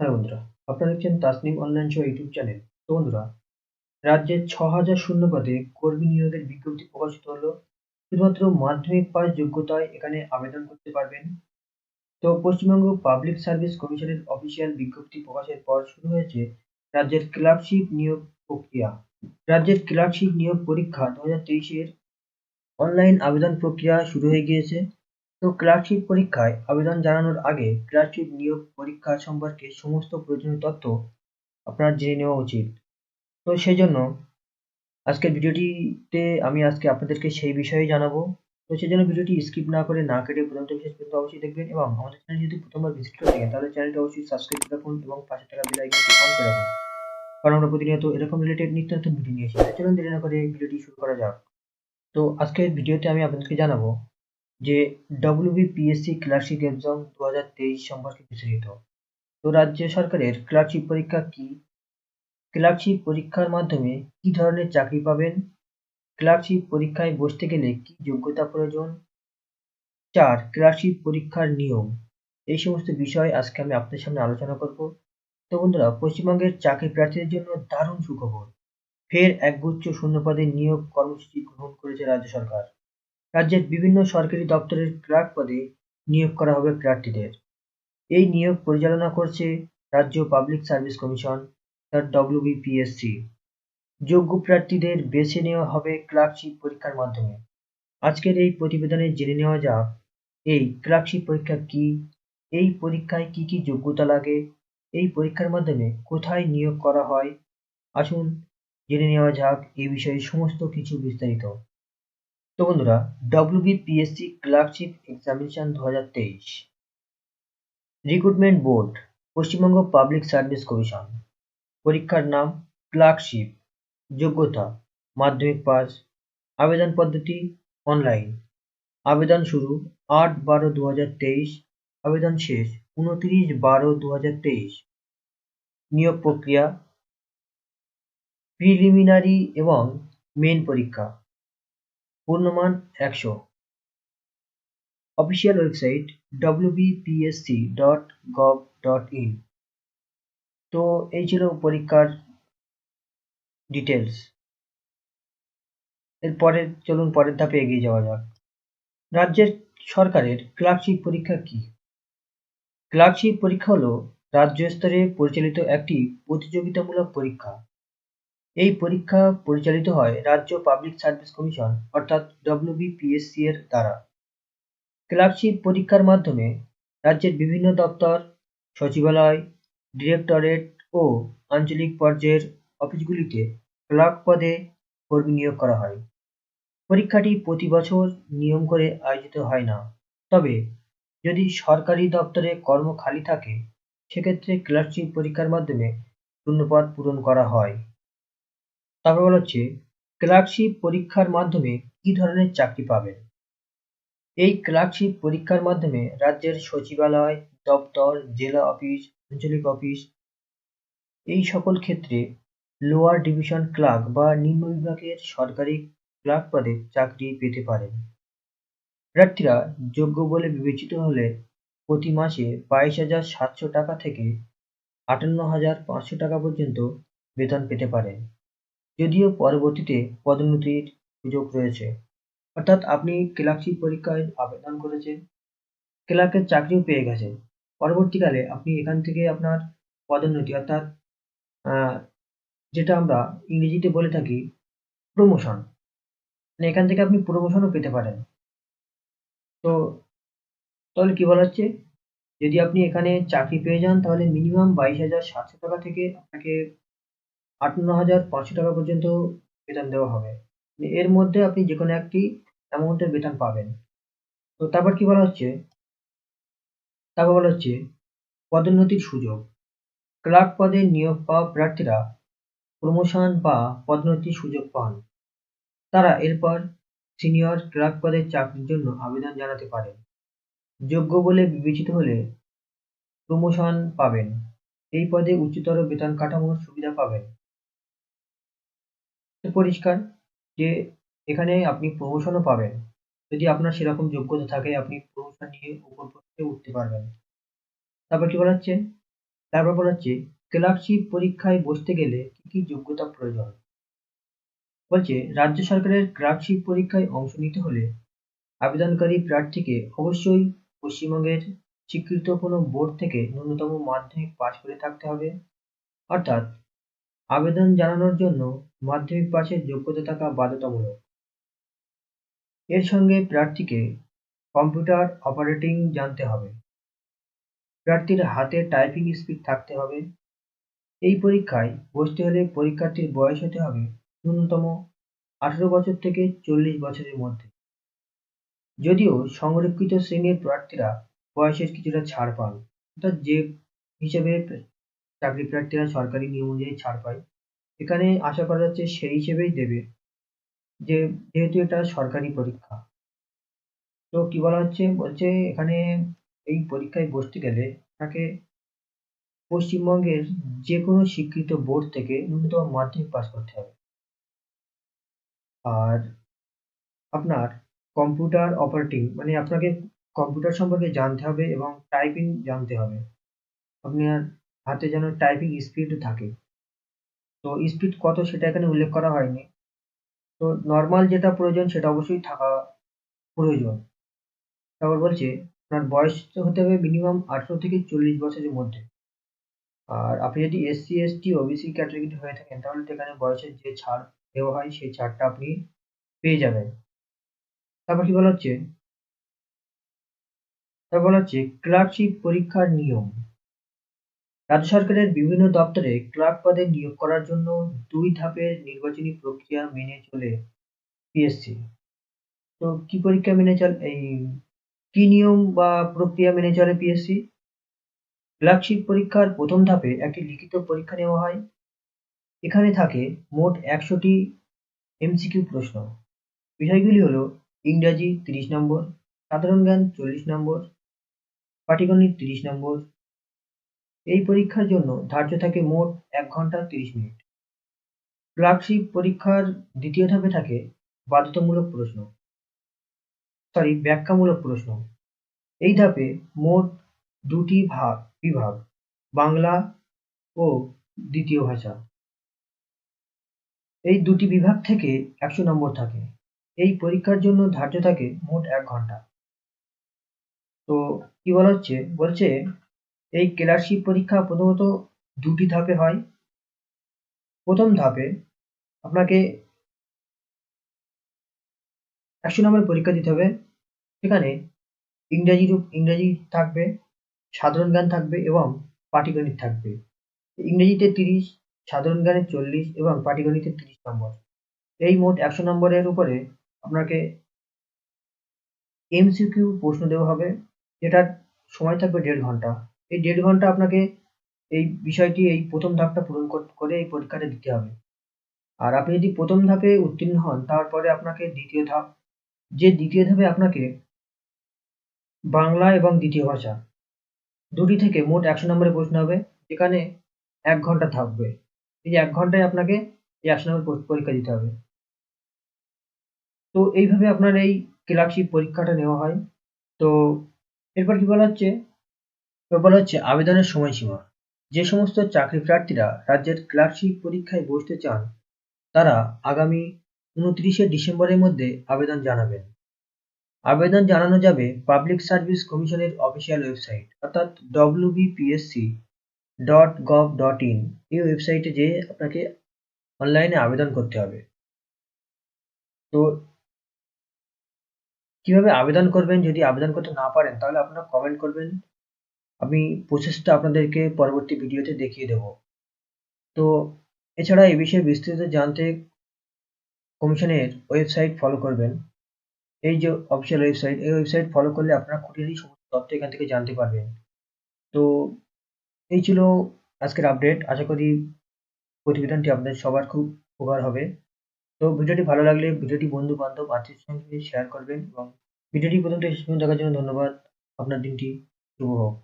হ্যাঁ বন্ধুরা, আপনারা দেখছেন Tasnim online show YouTube channel তো বন্ধুরা রাজ্যের ছ হাজার শূন্য পদে কর্মী নিয়োগের বিজ্ঞপ্তি প্রকাশিত হলো। শুধুমাত্র মাধ্যমিক পাস যোগ্যতায় এখানে আবেদন করতে পারবেন। তো পশ্চিমবঙ্গ পাবলিক সার্ভিস কমিশনের অফিসিয়াল বিজ্ঞপ্তি প্রকাশের পর শুরু হয়েছে রাজ্যের ক্লার্কশিপ নিয়োগ প্রক্রিয়া। রাজ্যের ক্লার্কশিপ নিয়োগ পরীক্ষা দু হাজার তেইশের অনলাইন আবেদন প্রক্রিয়া শুরু হয়ে গিয়েছে। তো ক্লার্কশিপ পরীক্ষায় আবেদন জানানোর আগে ক্লার্কশিপ নিয়োগ পরীক্ষা সম্পর্কে সমস্ত প্রয়োজনীয় তথ্য আপনার জেনে নেওয়া উচিত। তো সেই জন্য আজকের ভিডিওটিতে আমি আজকে আপনাদেরকে সেই বিষয়ে জানাব। তো সেই জন্য ভিডিওটি স্কিপ না করে না কেটে প্রথম শেষ পর্যন্ত অবশ্যই দেখবেন এবং আমাদের চ্যানেল যদি প্রথমবার ভিজিট করে থাকেন, তাহলে চ্যানেলটি অবশ্যই সাবস্ক্রাইব করে রাখুন এবং পাশে থাকা বেল আইকনটি অন করে রাখুন। কারণ আমরা প্রতিনিয়ত এরকম রিলেটেড নিত্য নতুন ভিডিও নিয়ে আসি চলুন দেরি না করে ভিডিওটি শুরু করা যাক। তো আজকের ভিডিওতে আমি আপনাদেরকে জানাব যে ডব্লিউবিপিএসসি ক্লার্কশিপ এক্সাম দু হাজার তেইশ সম্পর্কে বিস্তারিত। তো রাজ্য সরকারের ক্লার্কশিপ পরীক্ষা কি? ক্লার্কশিপ পরীক্ষার মাধ্যমে কি ধরনের চাকরি পাবেন? ক্লার্কশিপ পরীক্ষায় বসতে গেলে কি যোগ্যতা প্রয়োজন? চার ক্লার্কশিপ পরীক্ষার নিয়ম। এই সমস্ত বিষয় আজকে আমি আপনাদের সামনে আলোচনা করব। তো বন্ধুরা, পশ্চিমবঙ্গের চাকরি প্রার্থীদের জন্য দারুণ সুখবর। ফের একগুচ্ছ শূন্যপদে নিয়োগ কর্মসূচি গ্রহণ করেছে রাজ্য সরকার। রাজ্যের বিভিন্ন সরকারি দপ্তরের ক্লার্ক পদে নিয়োগ করা হবে প্রার্থীদের। এই নিয়োগ পরিচালনা করছে রাজ্য পাবলিক সার্ভিস কমিশন, তার ডব্লিউবিপিএসসি যোগ্য প্রার্থীদের বেছে নেওয়া হবে ক্লার্কশিপ পরীক্ষার মাধ্যমে। আজকের এই প্রতিবেদনে জেনে নেওয়া যাক, এই ক্লার্কশিপ পরীক্ষা কি? এই পরীক্ষায় কি কি যোগ্যতা লাগে? এই পরীক্ষার মাধ্যমে কোথায় নিয়োগ করা হয়? আসুন জেনে নেওয়া যাক এই বিষয়ে সমস্ত কিছু বিস্তারিত। তো বন্ধুরা ডব্লিউবিপিএসসি ক্লার্কশিপ এক্সামিনেশন দু হাজার তেইশ। Recruitment board Paschimbanga public service commission পরীক্ষার নাম ক্লার্কশিপ যোগ্যতা, মাধ্যমিক পাস। আবেদন পদ্ধতি অনলাইন আবেদন শুরু আট বারো দু হাজার তেইশ। আবেদন শেষ উনত্রিশ বারো দু হাজার তেইশ। নিয়োগ প্রক্রিয়া প্রিলিমিনারি এবং মেন পরীক্ষা। পূর্ণমান একশো। Official website WBPSC dot gov dot in তো এই ছিল পরীক্ষার ডিটেলস এরপরে চলুন পরের ধাপে এগিয়ে যাওয়া যাক। রাজ্যের সরকারের ক্লার্কশিপ পরীক্ষা কি? ক্লার্কশিপ পরীক্ষা হলো রাজ্য স্তরে পরিচালিত একটি প্রতিযোগিতামূলক পরীক্ষা। এই পরীক্ষা পরিচালিত হয় রাজ্য পাবলিক সার্ভিস কমিশন অর্থাৎ ডব্লিউবিপিএসসি এর দ্বারা। ক্লার্কশিপ পরীক্ষার মাধ্যমে রাজ্যের বিভিন্ন দপ্তর, সচিবালয় ডিরেক্টরেট ও আঞ্চলিক পর্যায়ের অফিসগুলিতে ক্লার্ক পদে কর্মী নিয়োগ করা হয়। পরীক্ষাটি প্রতি বছর নিয়ম করে আয়োজিত হয় না। তবে যদি সরকারি দপ্তরে কর্ম খালি থাকে, সেক্ষেত্রে ক্লার্কশিপ পরীক্ষার মাধ্যমে শূন্যপদ পূরণ করা হয়। তারপর বলা হচ্ছে, ক্লার্কশিপ পরীক্ষার মাধ্যমে কি ধরনের চাকরি পাবেন? এই ক্লার্কশিপ পরীক্ষার মাধ্যমে রাজ্যের সচিবালয়, দপ্তর, জেলা অফিস, আঞ্চলিক অফিস, এই সকল ক্ষেত্রে লোয়ার ডিভিশন ক্লার্ক বা নিম্ন বিভাগের সরকারি ক্লার্ক পদে চাকরি পেতে পারেন। প্রার্থীরা যোগ্য বলে বিবেচিত হলে প্রতি মাসে বাইশ হাজার সাতশো টাকা থেকে আটান্ন হাজার পাঁচশো টাকা পর্যন্ত বেতন পেতে পারেন। যদিও পরবর্তীতে পদোন্নতির সুযোগ রয়েছে। অর্থাৎ আপনি ক্লার্কশিপ পরীক্ষায় আবেদন করেছেন ক্লার্কের চাকরিও পেয়ে গেছেন। পরবর্তীকালে আপনি এখান থেকে আপনার পদোন্নতি, অর্থাৎ যেটা আমরা ইংরেজিতে বলে থাকি প্রমোশন মানে এখান থেকে আপনি প্রমোশনও পেতে পারেন। তো, তাহলে কি বলা হচ্ছে? যদি আপনি এখানে চাকরি পেয়ে যান, তাহলে মিনিমাম বাইশ হাজার সাতশো টাকা থেকে আপনাকে আটান্ন হাজার পাঁচশো টাকা পর্যন্ত বেতন দেওয়া হবে। এর মধ্যে আপনি যে কোনো একটি অ্যামাউন্টের বেতন পাবেন। তো তারপর কি বলা হচ্ছে? তারপর বলা হচ্ছে, পদোন্নতির সুযোগ। ক্লার্ক পদে নিয়োগ পাওয়া প্রার্থীরা প্রমোশন বা পদোন্নতির সুযোগ পান। তারা এরপর সিনিয়র ক্লার্ক পদের চাকরির জন্য আবেদন জানাতে পারেন। যোগ্য বলে বিবেচিত হলে প্রমোশন পাবেন। এই পদে উচ্চতর বেতন কাঠামোর সুবিধা পাবেন। পরিষ্কার যে এখানে আপনি প্রমোশনও পাবেন। যদি আপনার সেরকম যোগ্যতা থাকে, আপনি প্রমোশন নিয়ে উপর পথে উঠতে পারবেন। তারপর কি বলা হচ্ছে তারপর বলা হচ্ছে ক্লার্কশিপ পরীক্ষায় বসতে গেলে কি কি যোগ্যতা প্রয়োজন? বলছে, রাজ্য সরকারের ক্লার্কশিপ পরীক্ষায় অংশ নিতে হলে আবেদনকারী প্রার্থীকে অবশ্যই পশ্চিমবঙ্গের স্বীকৃত কোনো বোর্ড থেকে ন্যূনতম মাধ্যমিক পাশ করে থাকতে হবে। অর্থাৎ আবেদন জানানোর জন্য মাধ্যমিক পাশের যোগ্যতা থাকা বাধ্যতামূলক। এর সঙ্গে প্রার্থীকে কম্পিউটার অপারেটিং জানতে হবে। প্রার্থীর হাতে টাইপিং স্পিড থাকতে হবে। এই পরীক্ষায় বসতে হলে পরীক্ষার্থীর বয়স হতে হবে ন্যূনতম আঠেরো বছর থেকে চল্লিশ বছরের মধ্যে। যদিও সংরক্ষিত শ্রেণির প্রার্থীরা বয়সের কিছুটা ছাড় পান, অর্থাৎ যে হিসেবে চাকরি প্রার্থীরা সরকারি নিয়ম অনুযায়ী ছাড় পায়। এখানে আশা করা যাচ্ছে সেই হিসেবেই দেবে যে, যেহেতু এটা সরকারি পরীক্ষা। তো কি বলা হচ্ছে? বলছে এখানে এই পরীক্ষায় বসতে গেলে তাকে পশ্চিমবঙ্গের যে কোনো স্বীকৃত বোর্ড থেকে ন্যূনতম মাধ্যমিক পাস করতে হবে। আর আপনার কম্পিউটার অপারেটিং মানে আপনাকে কম্পিউটার সম্পর্কে জানতে হবে এবং টাইপিং জানতে হবে। আপনার হাতে যেন টাইপিং স্পিড থাকে। তো স্পিড কত সেটা এখানে উল্লেখ করা হয়নি। তো নর্মাল যেটা প্রয়োজন সেটা অবশ্যই থাকা প্রয়োজন। তারপর বলছে, আপনার বয়স হতে হবে মিনিমাম আঠেরো থেকে চল্লিশ বছরের মধ্যে। আর আপনি যদি এসসি এসটি ওবিসি ক্যাটাগরি হয়ে থাকেন, তাহলে তো এখানে বয়সের যে ছাড় দেওয়া হয়, সেই ছাড়টা আপনি পেয়ে যাবেন। তারপর কি বলা হচ্ছে? তারপর বলা হচ্ছে ক্লার্কশিপ পরীক্ষার নিয়ম। রাজ্য সরকারের বিভিন্ন দপ্তরে ক্লার্ক পদে নিয়োগ করার জন্য দুই ধাপের নির্বাচনী প্রক্রিয়া মেনে চলে পিএসসি তো কি পরীক্ষা মেনে চলে, এই কি নিয়ম বা প্রক্রিয়া মেনে চলে পিএসসি ক্লার্কশিপ পরীক্ষার প্রথম ধাপে একটি লিখিত পরীক্ষা নেওয়া হয়। এখানে থাকে মোট একশোটি এমসিকিউ প্রশ্ন। বিষয়গুলি হলো ইংরাজি তিরিশ নম্বর, সাধারণ জ্ঞান চল্লিশ নম্বর, পাটিগণিত তিরিশ নম্বর এই পরীক্ষার জন্য ধার্য থাকে মোট এক ঘণ্টা তিরিশ মিনিট। ক্লার্কশিপ পরীক্ষার দ্বিতীয় ধাপে থাকে বাধ্যতামূলক প্রশ্ন। সরি ব্যাখ্যামূলক প্রশ্ন। এই ধাপে মোট দুটি ভাগ, বিভাগ, বাংলা ও দ্বিতীয় ভাষা। এই দুটি বিভাগ থেকে একশো নম্বর থাকে। এই পরীক্ষার জন্য ধার্য থাকে মোট এক ঘণ্টা। তো কি বলা হচ্ছে? বলছে এই ক্লার্কশিপ পরীক্ষা প্রথমত দুটি ধাপে হয়। প্রথম ধাপে আপনাকে একশো নম্বরের পরীক্ষা দিতে হবে। সেখানে ইংরাজির ইংরাজি থাকবে, সাধারণ জ্ঞান থাকবে এবং পাটিগণিত থাকবে। ইংরেজিতে তিরিশ, সাধারণ জ্ঞানে চল্লিশ এবং পাটিগণিতে তিরিশ নম্বর এই মোট একশো নম্বরের উপরে আপনাকে এমসিকিউ প্রশ্ন দেওয়া হবে। যেটার সময় থাকবে দেড় ঘণ্টা। এই দেড় ঘণ্টা আপনাকে এই বিষয়টি, এই প্রথম ধাপটা পূরণ করে এই পরীক্ষাটা দিতে হবে। আর আপনি যদি প্রথম ধাপে উত্তীর্ণ হন, তারপরে আপনাকে দ্বিতীয় ধাপ, যে দ্বিতীয় ধাপে আপনাকে বাংলা এবং দ্বিতীয় ভাষা, দুটি থেকে মোট একশো নম্বরের প্রশ্ন হবে, যেখানে এক ঘণ্টা থাকবে। এই এক ঘন্টায় আপনাকে এই একশো নম্বর পরীক্ষা দিতে হবে। তো এইভাবে আপনার এই ক্লার্কশিপ পরীক্ষাটা নেওয়া হয়। তো এরপর কি বলা হচ্ছে? বলা হচ্ছে আবেদনের সময়সীমা। যে সমস্ত চাকরি প্রার্থীরা রাজ্যের ক্লার্কশিপ পরীক্ষায় বসতে চান, তারা আগামী উনত্রিশে ডিসেম্বরের মধ্যে আবেদন জানাবেন। আবেদন জানানো যাবে পাবলিক সার্ভিস কমিশনের অফিসিয়াল ওয়েবসাইট অর্থাৎ WBPSC dot gov dot in এই ওয়েবসাইটে যেয়ে আপনাকে অনলাইনে আবেদন করতে হবে। তো কীভাবে আবেদন করবেন, যদি আবেদন করতে না পারেন, তাহলে আপনারা কমেন্ট করবেন। আমি প্রসেসটা আপনাদেরকে পরবর্তী ভিডিওতে দেখিয়ে দেব। তো এছাড়া এই বিষয়ে বিস্তারিত জানতে কমিশনের ওয়েবসাইট ফলো করবেন। এই যে অফিসিয়াল ওয়েবসাইট, এই ওয়েবসাইট ফলো করলে আপনারা খুঁটিনাটি সমস্ত তথ্য এখান থেকে জানতে পারবেন। তো এই ছিল আজকের আপডেট আশা করি প্রতিবেদনটি আপনাদের সবার খুব উপকার হবে। তো ভিডিওটি ভালো লাগলে ভিডিওটি বন্ধু বান্ধব আত্মীয় সঙ্গে শেয়ার করবেন এবং ভিডিওটি পর্যন্ত শেষ দেখার জন্য ধন্যবাদ। আপনার দিনটি শুভ হোক।